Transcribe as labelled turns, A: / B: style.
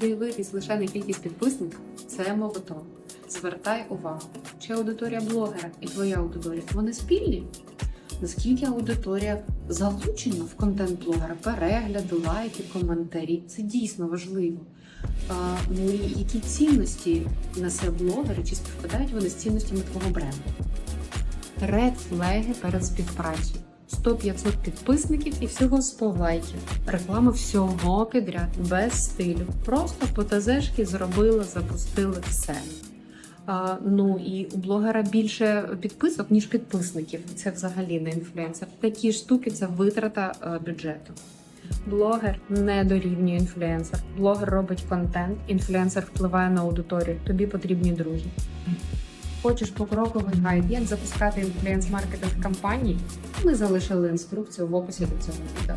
A: дивитись лише на кількість підписників це мовото. Звертай увагу, чи аудиторія блогера і твоя аудиторія вони спільні? Наскільки аудиторія залучена в контент блогера, перегляди, лайки, коментарі це дійсно важливо. А, ну і які цінності несе блогер, чи співпадають вони з цінностями твого бренду? Ред флеги перед співпрацею. 100-500 підписників і всього 100 лайків. Реклама всього підряд, без стилю. Просто по ТЗшки зробили, запустили все. А, ну і у блогера більше підписок, ніж підписників. Це взагалі не інфлюенсер. Такі штуки це витрата е, бюджету. Блогер не дорівнює інфлюенсер. Блогер робить контент, інфлюенсер впливає на аудиторію. Тобі потрібні друзі. Хочеш покроковий гайд, як запускати інфлюенс-маркетинг кампаній? Ми залишили інструкцію в описі до цього відео.